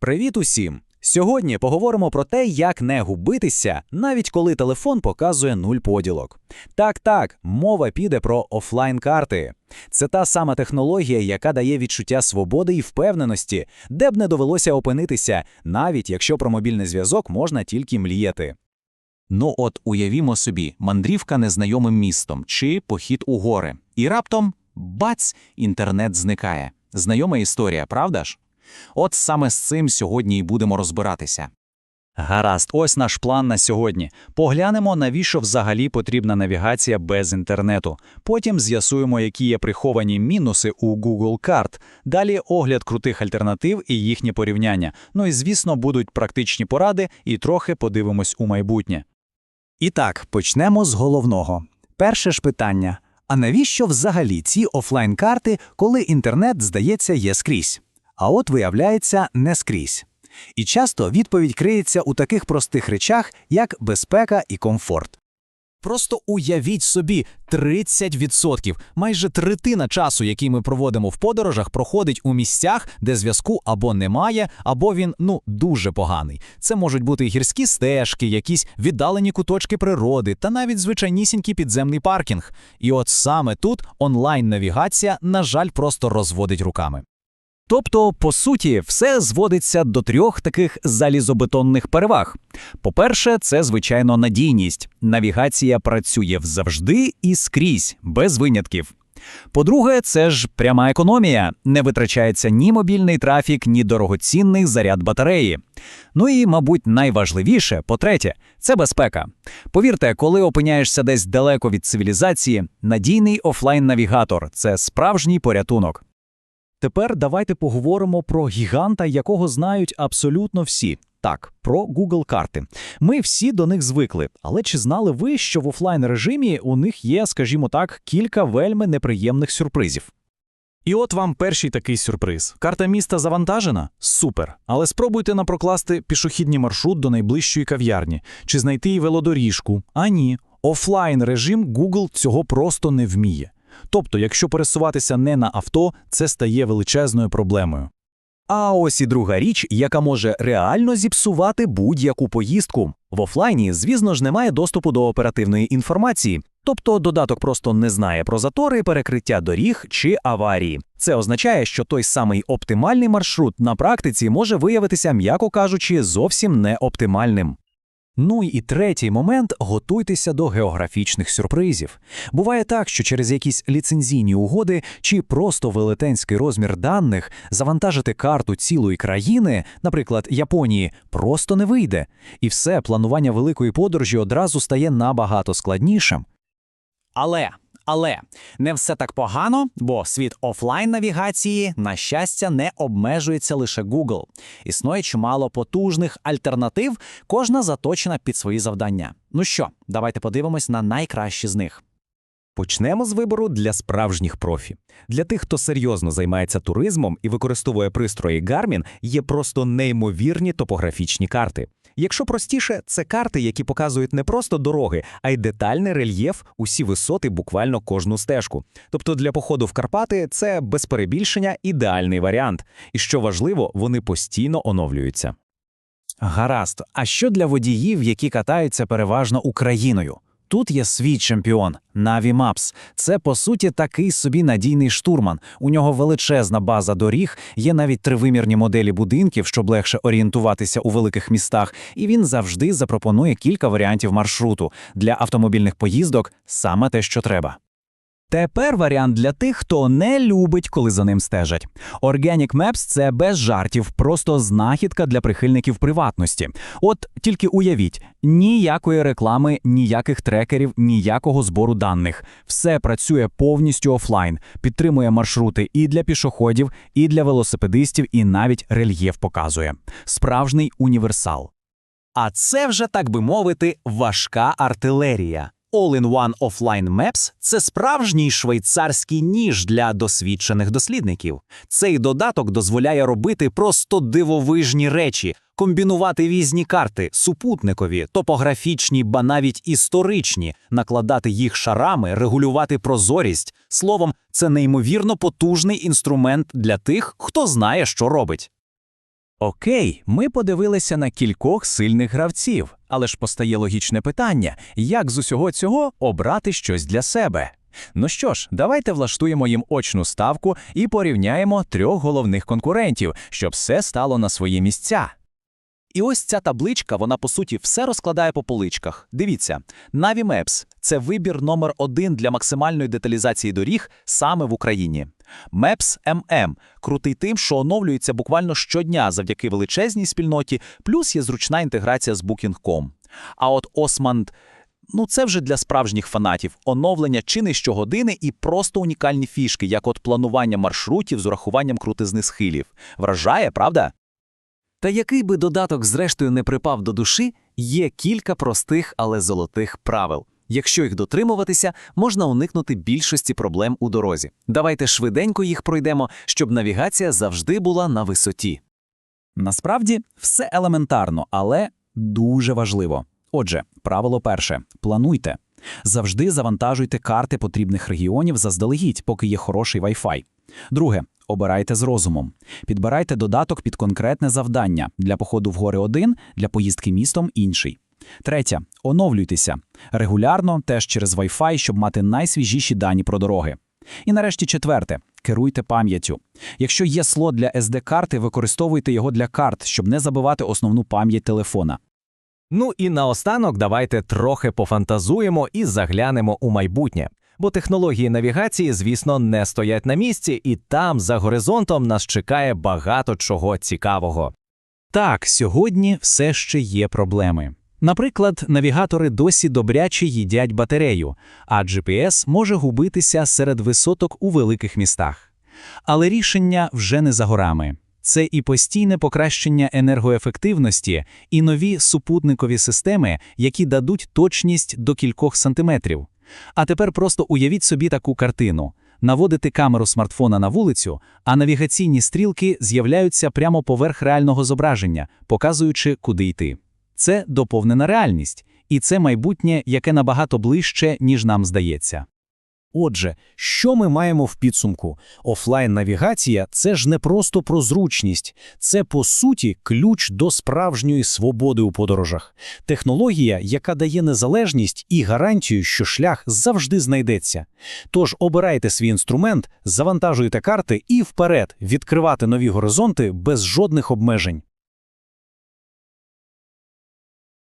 Привіт усім! Сьогодні поговоримо про те, як не губитися, навіть коли телефон показує нуль поділок. Так, так, мова піде про офлайн-карти. Це та сама технологія, яка дає відчуття свободи і впевненості, де б не довелося опинитися, навіть якщо про мобільний зв'язок можна тільки мріяти. Ну от уявімо собі, мандрівка незнайомим містом чи похід у гори. І раптом бац, інтернет зникає. Знайома історія, правда ж? От саме з цим сьогодні і будемо розбиратися. Гаразд, ось наш план на сьогодні. Поглянемо, навіщо взагалі потрібна навігація без інтернету. Потім з'ясуємо, які є приховані мінуси у Google карт. Далі огляд крутих альтернатив і їхні порівняння. Ну і звісно, будуть практичні поради, і трохи подивимось у майбутнє. І так, почнемо з головного. Перше ж питання: а навіщо взагалі ці офлайн-карти, коли інтернет, здається, є скрізь? А от виявляється, не скрізь. І часто відповідь криється у таких простих речах, як безпека і комфорт. Просто уявіть собі, 30%, майже третина часу, який ми проводимо в подорожах, проходить у місцях, де зв'язку або немає, або він ну дуже поганий. Це можуть бути гірські стежки, якісь віддалені куточки природи та навіть звичайнісінький підземний паркінг. І от саме тут онлайн-навігація, на жаль, просто розводить руками. Тобто, по суті, все зводиться до трьох таких залізобетонних переваг. По-перше, це звичайно надійність. Навігація працює завжди і скрізь, без винятків. По-друге, це ж пряма економія. Не витрачається ні мобільний трафік, ні дорогоцінний заряд батареї. Ну і, мабуть, найважливіше, по-третє, це безпека. Повірте, коли опиняєшся десь далеко від цивілізації, надійний офлайн-навігатор це справжній порятунок. Тепер давайте поговоримо про гіганта, якого знають абсолютно всі. Так, про Google карти. Ми всі до них звикли, але чи знали ви, що в офлайн режимі у них є, скажімо так, кілька вельми неприємних сюрпризів? І от вам перший такий сюрприз. Карта міста завантажена? Супер. Але спробуйте напрокласти пішохідний маршрут до найближчої кав'ярні чи знайти і велодоріжку. А ні, офлайн режим Google цього просто не вміє. Тобто, якщо пересуватися не на авто, це стає величезною проблемою. А ось і друга річ, яка може реально зіпсувати будь-яку поїздку. В офлайні, звісно ж, немає доступу до оперативної інформації, тобто додаток просто не знає про затори, перекриття доріг чи аварії. Це означає, що той самий оптимальний маршрут на практиці може виявитися, м'яко кажучи, зовсім не оптимальним. Ну і третій момент готуйтеся до географічних сюрпризів. Буває так, що через якісь ліцензійні угоди чи просто велетенський розмір даних завантажити карту цілої країни, наприклад, Японії, просто не вийде. І все планування великої подорожі одразу стає набагато складнішим. Але. Але не все так погано, бо світ офлайн навігації, на щастя, не обмежується лише Google. Існує чимало потужних альтернатив, кожна заточена під свої завдання. Ну що, давайте подивимось на найкращі з них. Почнемо з вибору для справжніх профі. Для тих, хто серйозно займається туризмом і використовує пристрої Garmin, є просто неймовірні топографічні карти. Якщо простіше, це карти, які показують не просто дороги, а й детальний рельєф, усі висоти, буквально кожну стежку. Тобто для походу в Карпати це без перебільшення ідеальний варіант. І що важливо, вони постійно оновлюються. Гаразд, а що для водіїв, які катаються переважно Україною? Тут є свій чемпіон Navі Maps. Це по суті такий собі надійний штурман. У нього величезна база доріг, є навіть тривимірні моделі будинків, щоб легше орієнтуватися у великих містах, і він завжди запропонує кілька варіантів маршруту для автомобільних поїздок саме те, що треба. Тепер варіант для тих, хто не любить, коли за ним стежать. Organic Maps – це без жартів, просто знахідка для прихильників приватності. От тільки уявіть, ніякої реклами, ніяких трекерів, ніякого збору даних. Все працює повністю офлайн, підтримує маршрути і для пішоходів, і для велосипедистів, і навіть рельєф показує. Справжній універсал. А це вже, так би мовити, важка артилерія. All-in-One Offline Maps – це справжній швейцарський ніж для досвідчених дослідників. Цей додаток дозволяє робити просто дивовижні речі, комбінувати різні карти, супутникові, топографічні, ба навіть історичні, накладати їх шарами, регулювати прозорість. Словом, це неймовірно потужний інструмент для тих, хто знає, що робить. Окей, ми подивилися на кількох сильних гравців, але ж постає логічне питання, як з усього цього обрати щось для себе. Ну що ж, давайте влаштуємо їм очну ставку і порівняємо трьох головних конкурентів, щоб все стало на свої місця. І ось ця табличка, вона по суті все розкладає по поличках. Дивіться, Navi Maps – це вибір номер один для максимальної деталізації доріг саме в Україні. Maps MM – крутий тим, що оновлюється буквально щодня завдяки величезній спільноті, плюс є зручна інтеграція з Booking.com. А от Osmand – ну це вже для справжніх фанатів. Оновлення чи не щогодини і просто унікальні фішки, як от планування маршрутів з урахуванням крутизни схилів. Вражає, правда? Та який би додаток зрештою не припав до душі, є кілька простих, але золотих правил. Якщо їх дотримуватися, можна уникнути більшості проблем у дорозі. Давайте швиденько їх пройдемо, щоб навігація завжди була на висоті. Насправді все елементарно, але дуже важливо. Отже, правило перше: плануйте. Завжди завантажуйте карти потрібних регіонів заздалегідь, поки є хороший Wi-Fi. Друге, обирайте з розумом. Підбирайте додаток під конкретне завдання для походу в гори один, для поїздки містом інший. Третє, оновлюйтеся регулярно, теж через Wi-Fi, щоб мати найсвіжіші дані про дороги. І нарешті четверте, керуйте пам'яттю. Якщо є слот для SD-карти, використовуйте його для карт, щоб не забивати основну пам'ять телефона. Ну і наостанок давайте трохи пофантазуємо і заглянемо у майбутнє. Бо технології навігації, звісно, не стоять на місці, і там, за горизонтом, нас чекає багато чого цікавого. Так, сьогодні все ще є проблеми. Наприклад, навігатори досі добряче їдять батарею, а GPS може губитися серед висоток у великих містах. Але рішення вже не за горами. Це і постійне покращення енергоефективності, і нові супутникові системи, які дадуть точність до кількох сантиметрів. А тепер просто уявіть собі таку картину. Наводите камеру смартфона на вулицю, а навігаційні стрілки з'являються прямо поверх реального зображення, показуючи, куди йти. Це доповнена реальність, і це майбутнє, яке набагато ближче, ніж нам здається. Отже, що ми маємо в підсумку? Офлайн-навігація – це ж не просто про зручність, це, по суті, ключ до справжньої свободи у подорожах. Технологія, яка дає незалежність і гарантію, що шлях завжди знайдеться. Тож обирайте свій інструмент, завантажуйте карти і вперед відкривати нові горизонти без жодних обмежень.